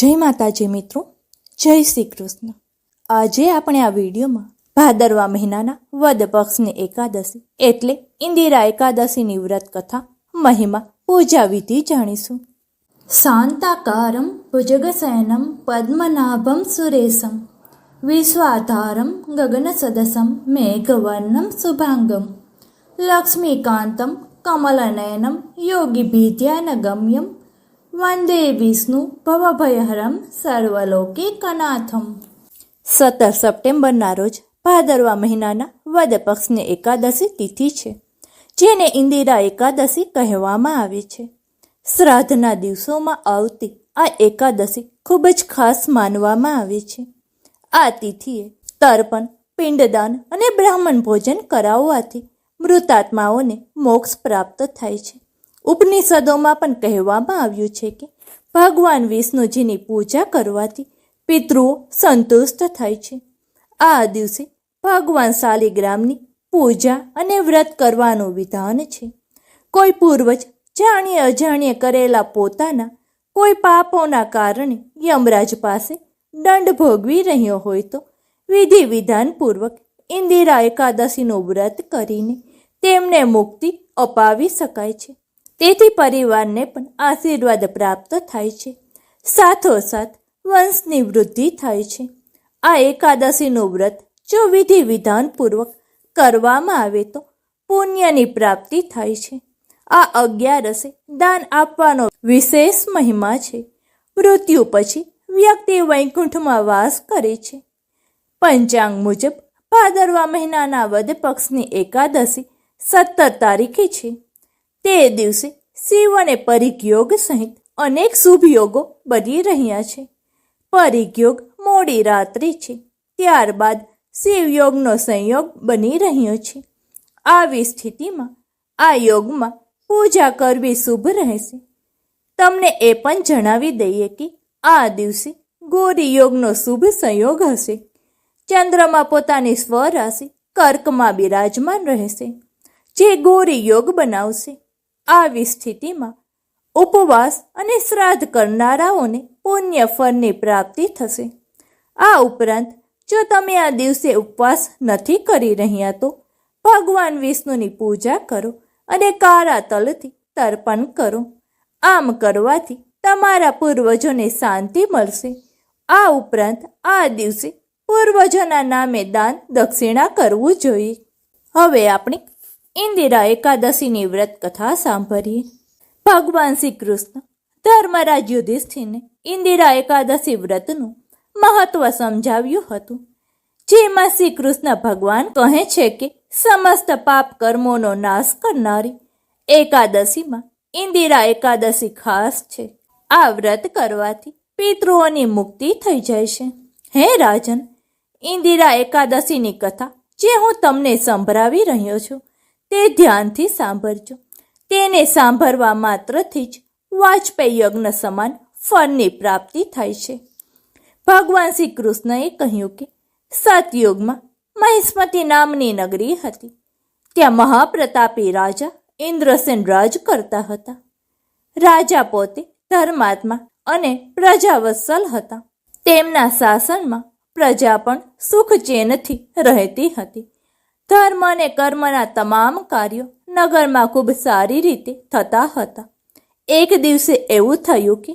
જય માતાજી મિત્રો, જય શ્રી કૃષ્ણ. આજે આપણે આ વિડીયોમાં ભાદરવા મહિનાના વદ પક્ષની એકાદશી એટલે ઇન્દિરા એકાદશીની વ્રત કથા, મહિમા, પૂજા વિધિ જાણીશું. શાંતાકારમ ભુજગશયનમ પદ્મનાભમ સુરેશમ, વિશ્વાધારમ ગગનસદસમ મેઘવર્ણમ શુભાંગમ, લક્ષ્મીકાંતમ કમલનયનમ યોગીભીધ્યાનગમ્યમ વંદે વિષ્ણુ ભવભયહરમ સર્વલોકિકનાથમ સત્તર સપ્ટેમ્બરના રોજ ભાદરવા મહિનાના વદ પક્ષની એકાદશી તિથિ છે જેને ઇન્દિરા એકાદશી કહેવામાં આવે છે શ્રાદ્ધના દિવસોમાં આવતી આ એકાદશી ખૂબ જ ખાસ માનવામાં આવે છે આ તિથિએ તર્પણ પિંડદાન અને બ્રાહ્મણ ભોજન કરાવવાથી મૃતાત્માઓને મોક્ષ પ્રાપ્ત થાય છે ઉપનિષદોમાં પણ કહેવામાં આવ્યું છે કે ભગવાન વિષ્ણુજીની પૂજા કરવાથી પિતૃઓ સંતુષ્ટ થાય છે. આ દિવસે ભગવાન શાલિગ્રામની પૂજા અને વ્રત કરવાનું વિધાન છે. કોઈ પૂર્વજ જાણીએ અજાણીએ કરેલા પોતાના કોઈ પાપોના કારણે યમરાજ પાસે દંડ ભોગવી રહ્યો હોય તો વિધિ વિધાનપૂર્વક ઇન્દિરા એકાદશીનું વ્રત કરીને તેમને મુક્તિ અપાવી શકાય છે. તેથી પરિવારને પણ આશીર્વાદ પ્રાપ્ત થાય છે. સાથોસાથ વંશની વૃદ્ધિ થાય છે. આ એકાદશીનું વ્રત જો વિધિ વિધાનપૂર્વક કરવામાં આવે તો પુણ્યની પ્રાપ્તિ થાય છે. આ અગિયારસે દાન આપવાનો વિશેષ મહિમા છે. મૃત્યુ પછી વ્યક્તિ વૈકુંઠમાં વાસ કરે છે. પંચાંગ મુજબ ભાદરવા મહિનાના વધ પક્ષની એકાદશી સત્તર તારીખે છે. તે દિવસે શિવ અને પરિઘયોગ સહિત અનેક શુભ યોગો બની રહ્યા છે. પરિઘ યોગ મોડી રાત્રિ છે. ત્યારબાદ શિવયોગનો સંયોગ બની રહ્યો છે. આવી સ્થિતિમાં આ યોગમાં પૂજા કરવી શુભ રહેશે. તમને એ પણ જણાવી દઈએ કે આ દિવસે ગોરી યોગનો શુભ સંયોગ હશે. ચંદ્રમાં પોતાની સ્વરાશિ કર્કમાં બિરાજમાન રહેશે. જે ગોરી યોગ બનાવશે આવી સ્થિતિમાં ઉપવાસ અને શ્રાદ્ધ કરનારાઓને પુણ્ય ફળની પ્રાપ્તિ થશે. આ ઉપરાંત, જો તમે આ દિવસે ઉપવાસ નથી કરી રહ્યા તો ભગવાન વિષ્ણુની પૂજા કરો અને કાળા તલથી તર્પણ કરો. આમ કરવાથી તમારા પૂર્વજોને શાંતિ મળશે. આ ઉપરાંત, આ દિવસે પૂર્વજોના નામે દાન દક્ષિણા કરવું જોઈએ. હવે આપણે ઇન્દિરા એકાદશીની વ્રત કથા સાંભળીએ ભગવાન શ્રી કૃષ્ણ ધર્મરાજ યુધિષ્ઠિરને ઇન્દિરા એકાદશી વ્રતનું મહત્વ સમજાવ્યું હતું. જેમાં શ્રી કૃષ્ણ ભગવાન કહે છે કે, સમસ્ત પાપ કર્મોનો નાશ કરનારી એકાદશીમાં ઇન્દિરા એકાદશી ખાસ છે. આ વ્રત કરવાથી પિતૃઓની મુક્તિ થઈ જાય છે. હે રાજન, ઇન્દિરા એકાદશીની કથા જે હું તમને સંભળાવી રહ્યો છું તે ધ્યાનથી સાંભળજો. તેને સાંભળવા માત્રથી જ વાજપેયી યજ્ઞ સમાન ફળની પ્રાપ્તિ થાય છે. ભગવાન શ્રી કૃષ્ણએ કહ્યું કે, સતયુગમાં મહિષ્મતી નામની નગરી હતી. ત્યાં મહાપ્રતાપી રાજા ઇન્દ્રસેન રાજ કરતા હતા. રાજા પોતે ધર્માત્મા અને પ્રજાવત્સલ હતા. તેમના શાસનમાં પ્રજા પણ સુખચેનથી રહેતી હતી. ધર્મ અને કર્મના તમામ કાર્યો નગરમાં ખૂબ સારી રીતે થતા હતા. એક દિવસે એવું થયું કે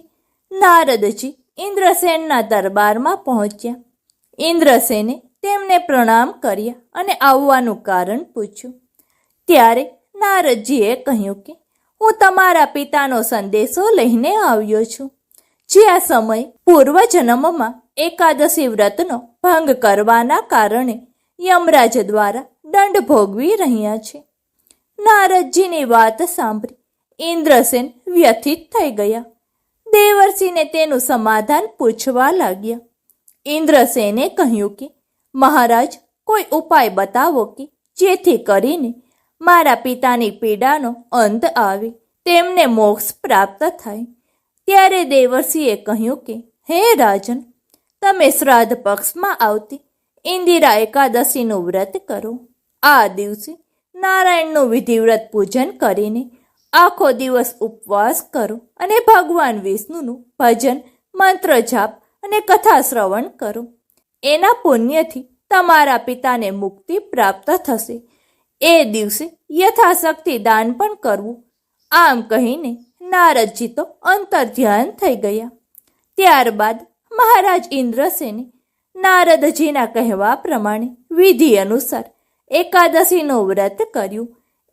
નારદજી ઇન્દ્રસેનના દરબારમાં પહોંચ્યા. ઇન્દ્રસેને તેમને પ્રણામ કર્યા અને આવવાનું કારણ પૂછ્યું. ત્યારે નારદજીએ કહ્યું કે, હું તમારા પિતાનો સંદેશો લઈને આવ્યો છું. જે આ સમય પૂર્વજન્મમાં એકાદશી વ્રતનો ભંગ કરવાના કારણે યમરાજ દ્વારા દંડ ભોગવી રહ્યા છે. નારદજીની વાત સાંભળી ઇન્દ્રસેન વ્યથિત થઈ ગયા. દેવર્ષિને તેનું સમાધાન પૂછવા લાગ્યા. ઇન્દ્રસેને કહ્યું કે, મહારાજ, કોઈ ઉપાય બતાવો કે જેથી કરીને મારા પિતાની પીડાનો અંત આવે, તેમને મોક્ષ પ્રાપ્ત થાય. ત્યારે દેવર્ષિએ કહ્યું કે, હે રાજન, તમે શ્રાદ્ધ પક્ષમાં આવતી ઇન્દિરા એકાદશીનું વ્રત કરો. આ દિવસે નારાયણનું વિધિવ્રત પૂજન કરીને આખો દિવસ ઉપવાસ કરો અને ભગવાન વિષ્ણુનું ભજન, મંત્ર જાપ અને કથા શ્રવણ કરો. એના પુણ્યથી તમારા પિતાને મુક્તિ પ્રાપ્ત થશે. એ દિવસે યથાશક્તિ દાન પણ કરવું. આમ કહીને નારદજી તો અંતર ધ્યાન થઈ ગયા. ત્યારબાદ મહારાજ ઇન્દ્રસેને નારદજીના કહેવા પ્રમાણે વિધિ અનુસાર એકાદશીનું વ્રત કર્યું.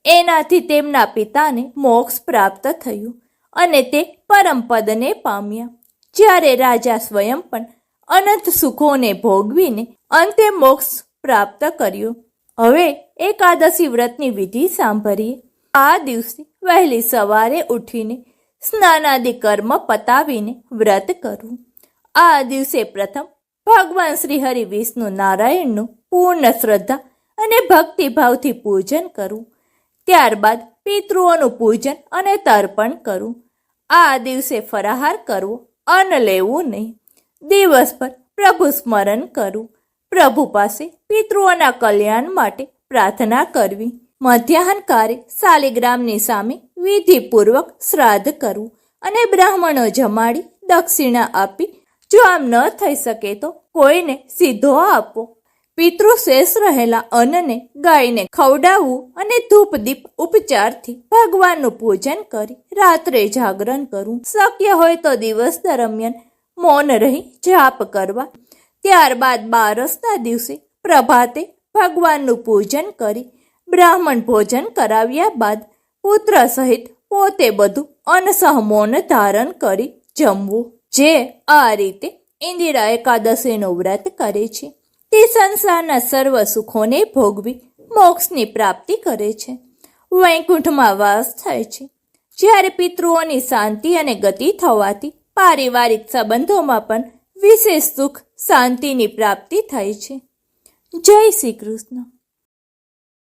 એનાથી તેમના પિતાને મોક્ષ પ્રાપ્ત થયું અને તે પરમપદને પામ્યા. જ્યારે રાજા સ્વયં પણ અનંત સુખોને ભોગવીને અંતે મોક્ષ પ્રાપ્ત કર્યો. હવે એકાદશી વ્રતની વિધિ સાંભળીએ. આ દિવસે વહેલી સવારે ઉઠીને સ્નાનાદિ કર્મ પતાવીને વ્રત કરવું આ દિવસે પ્રથમ ભગવાન શ્રી હરિ વિષ્ણુ નારાયણનું પૂર્ણ શ્રદ્ધા અને ભક્તિભાવથી પૂજન કરવું ત્યારબાદ પિતૃઓનું પૂજન અને તર્પણ કરવું આ દિવસે ફરાહાર કરવો, અન્ન લેવું નહીં. દિવસભર પ્રભુ સ્મરણ કરવું પ્રભુ પાસે પિતૃઓના કલ્યાણ માટે પ્રાર્થના કરવી. મધ્યાહનકારે શાલિગ્રામની સામે વિધિપૂર્વક શ્રાદ્ધ કરવું અને બ્રાહ્મણો જમાડી દક્ષિણા આપી, જો આમ ન થઈ શકે તો કોઈને સીધો આપવો પિતૃ શેષ રહેલા અન્નને ગાયને ખવડાવવું અને ધૂપ દીપ ઉપચારથી ભગવાનનું પૂજન કરી રાત્રે જાગરણ કરવું. શક્ય હોય તો દિવસ દરમિયાન મૌન રહી જાપ કરવા. ત્યારબાદ બારસના દિવસે પ્રભાતે ભગવાનનું પૂજન કરી બ્રાહ્મણ ભોજન કરાવ્યા બાદ પુત્ર સહિત પોતે બધું અનસહ મૌન ધારણ કરી જમવું. જે આ રીતે ઇન્દિરા એકાદશીનું વ્રત કરે છે. તે સંસારના સર્વ સુખોને ભોગવી મોક્ષની પ્રાપ્તિ કરે છે. વૈકુંઠમાં વાસ થાય છે. જ્યારે પિતૃઓની શાંતિ અને ગતિ થવાથી પારિવારિક સંબંધોમાં પણ વિશેષ સુખ શાંતિની પ્રાપ્તિ થાય છે. જય શ્રી કૃષ્ણ.